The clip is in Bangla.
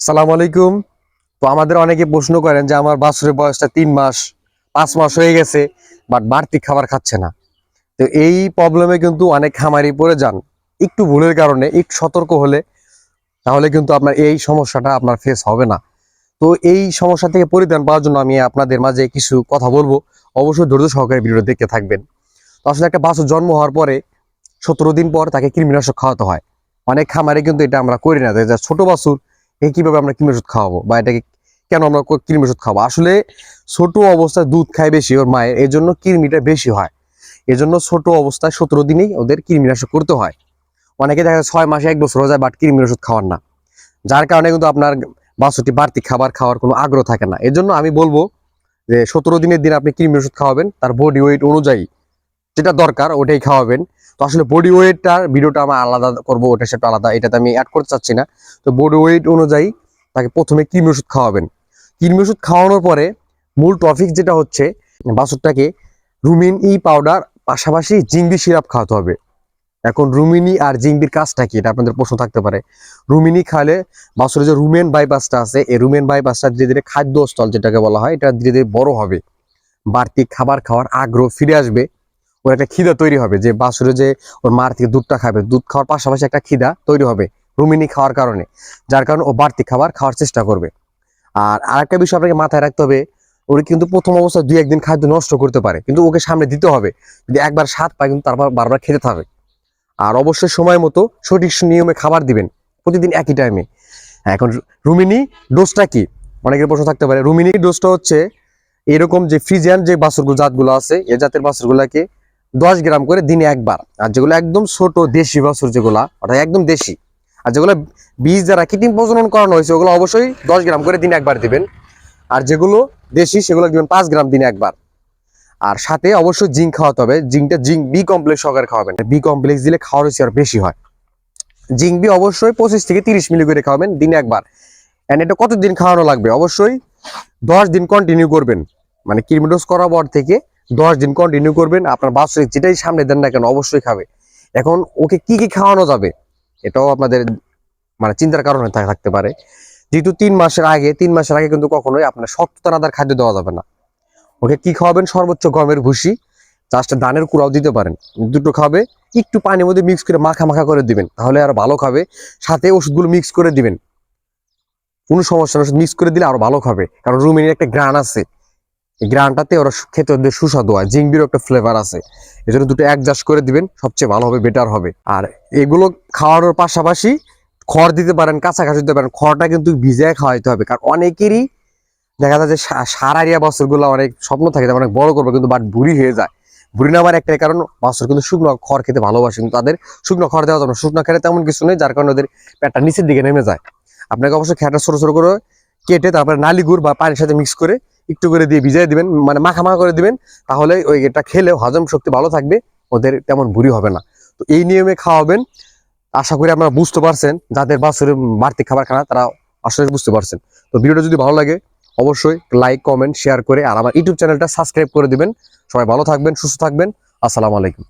সালাম আলাইকুম। তো আমাদের অনেকে প্রশ্ন করেন যে আমার বাছুরের বয়সটা তিন মাস, পাঁচ মাস হয়ে গেছে বাট বাড়তি খাবার খাচ্ছে না। তো এই প্রবলেমে কিন্তু অনেক খামারি পড়ে যান। একটু ভুলের কারণে, একটু সতর্ক হলে তাহলে কিন্তু আপনার এই সমস্যাটা আপনার ফেস হবে না। তো এই সমস্যা থেকে পরিত্রাণ পাওয়ার জন্য আমি আপনাদের মাঝে কিছু কথা বলব। অবশ্যই ধৈর্য সহকারে ভিডিও দেখতে থাকবেন। তো আসলে একটা বাছুর জন্ম হওয়ার পরে সতেরো দিন পর তাকে কৃমিনাশক খাওয়াতে হয়। অনেক খামারে কিন্তু এটা আমরা করি না। ছোট বাছুর এই কীভাবে আমরা কৃমি ওষুধ খাওয়াবো? বা এটাকে কেন আমরা ক- কৃমি ওষুধ খাব আসলে ছোট অবস্থায় দুধ খায় বেশি ওর মায়ের এই জন্য কৃমিটা বেশি হয়। এই জন্য ছোট অবস্থায় সতেরো দিনেই ওদের কৃমিনাশক করতে হয়। অনেকে দেখা যায় ছয় মাসে এক বছর হয়ে যায়, বাট কৃমির ওষুধ খাওয়ার না। যার কারণে কিন্তু আপনার বাছুরটি বাড়তি খাবার খাওয়ার কোনো আগ্রহ থাকে না। এই জন্য আমি বলব যে সতেরো দিনের দিন আপনি কৃমি ওষুধ খাওয়াবেন, তার বডি ওয়েট অনুযায়ী যেটা দরকার ওটাই খাওয়াবেন। তো আসলে বডি ওয়েটটার ভিডিওটা আমার আলাদা করব ওটার সেটা আলাদা, এটাতে আমি অ্যাড করতে চাচ্ছি না। তো বডি ওয়েট অনুযায়ী তাকে প্রথমে কৃমি ওষুধ খাওয়াবেন। কৃমি ওষুধ খাওয়ানোর পরে মূল টপিক যেটা হচ্ছে বাছুরটাকে রুমিন ই পাউডার পাশাপাশি জিংবি সিরাপ খাওয়াতে হবে। এখন রুমিনি আর জিংবির কাজটা কি, এটা আপনাদের প্রশ্ন থাকতে পারে। রুমিনি খালে বাছুরের যে রুমেন বাইপাসটা আছে, এই রুমেন বাইপাসটা ধীরে ধীরে খাদ্যস্থল যেটাকে বলা হয়, এটা ধীরে ধীরে বড় হবে। বাড়তি খাবার খাওয়ার আগ্রহ ফিরে আসবে। ওর একটা খিদা তৈরি হবে যে বাছুরে যে ওর মার থেকে দুধটা খাবে, দুধ খাওয়ার পাশাপাশি একটা খিদা তৈরি হবে রুমিনি খাওয়ার কারণে, যার কারণে ও বাড়তি খাবার খাওয়ার চেষ্টা করবে। আর আরেকটা বিষয় আপনাকে মাথায় রাখতে হবে, ওর কিন্তু প্রথম অবস্থায় দুই একদিন খাদ্য নষ্ট করতে পারে, কিন্তু ওকে সামনে দিতে হবে, যদি একবার স্বাদ পায় কিন্তু তারপর বারবার খেতে থাকবে আর অবশ্যই সময় মতো সঠিক নিয়মে খাবার দিবেন, প্রতিদিন একই টাইমে এখন রুমিনি ডোজটা কি? অনেকের প্রশ্ন থাকতে পারে রুমিনি ডোজটা হচ্ছে এরকম যে ফ্রিজিয়ান যে বাছুরগুলো জাতগুলো আছে, এ জাতের বাছুরগুলাকে দশ গ্রাম করে দিনে একবার। আর যেগুলো একদম ছোট দেশি বাছুর যেগুলা অর্থাৎ একদম দেশি। আর যেগুলো বীজ দ্বারা কৃত্রিম প্রজনন করানো হয়েছে, ওগুলো অবশ্যই দশ গ্রাম করে দিনে একবার দিবেন। আর যেগুলো দেশি, সেগুলো দিবেন পাঁচ গ্রাম দিনে একবার। আর সাথে অবশ্যই জিঙ্ক খাওয়াতে হবে। জিঙ্কটা জিঙ্ক বি কমপ্লেক্স সহকারে খাওয়াবেন। বি কমপ্লেক্স দিলে খাওয়ার হচ্ছে আর বেশি হয়। জিঙ্ক বি অবশ্যই পঁচিশ থেকে তিরিশ মিলি করে খাওয়াবেন দিনে একবার। এন্ড এটা কতদিন খাওয়ানো লাগবে? অবশ্যই দশ দিন কন্টিনিউ করবেন। মানে কিরমিডোজ করার পর থেকে দশ দিন কন্টিনিউ করবেন, আপনার বাচ্চা যেটাই সামনে দেন না কেন অবশ্যই খাবে। এখন ওকে কি কি খাওয়ানো যাবে, এটাও আপনাদের মানে চিন্তার কারণে থাকতে পারে। যেহেতু তিন মাসের আগে, তিন মাসের আগে কিন্তু কখনোই আপনার শক্ত দানাদার খাদ্য দেওয়া যাবে না। ওকে কি খাওয়াবেন? সর্বোচ্চ গমের ভুসি জাস্ট ধানের কুড়াও দিতে পারেন। দুটো খাবে, একটু পানির মধ্যে মিক্স করে মাখা মাখা করে দিবেন, তাহলে আরও ভালো খাবে। সাথে ওষুধগুলো মিক্স করে দিবেন। কোনো সমস্যা না, ওষুধ মিক্স করে দিলে আরও ভালো খাবে। কারণ রুমিনের একটা গ্রান আছে। এই গ্রানটাতে ওরা খেতে ওদের সুস্বাদু হয়। জিংবিরও একটা ফ্লেভার আছে। এই জন্য দুটো অ্যাডজাস্ট করে দিবেন, সবচেয়ে ভালো হবে বেটার হবে। আর এগুলো খাওয়ানোর পাশাপাশি খড় দিতে পারেন কাছাকাছি দিতে পারেন, খড়টা কিন্তু ভিজায় খাওয়াইতে হবে। কারণ অনেকেরই দেখা যায় যে সারারিয়া বছরগুলো অনেক স্বপ্ন থাকে যে, অনেক বড় করবে কিন্তু বাট বুড়ি হয়ে যায়। বুড়ি নামার একটাই কারণ, বছর কিন্তু শুকনো খড় খেতে ভালোবাসে, কিন্তু তাদের শুকনো খড় দেওয়া যাবে না। শুকনো খেতে তেমন কিছু নেই, যার কারণে ওদের পেটটা নিচের দিকে নেমে যায়। আপনাকে অবশ্যই খেটা ছোট ছোট করে কেটে তারপরে নালি গুড় বা পানির সাথে মিক্স করে একটু করে দিয়ে ভিজিয়ে দিবেন মানে মাখা মাখা করে দিবেন, তাহলে ওই এটা খেলে হজম শক্তি ভালো থাকবে, ওদের তেমন বুড়ি হবে না। তো এই নিয়মে খাওয়াবেন। আশা করি আপনারা বুঝতে পারছেন, যাদের বাসরে বাড়তি খাবার খানা তারা আসলে বুঝতে পারছেন। তো ভিডিওটা যদি ভালো লাগে, অবশ্যই লাইক কমেন্ট শেয়ার করে, আর আমার ইউটিউব চ্যানেলটা সাবস্ক্রাইব করে দিবেন। সবাই ভালো থাকবেন, সুস্থ থাকবেন। আসসালামু আলাইকুম।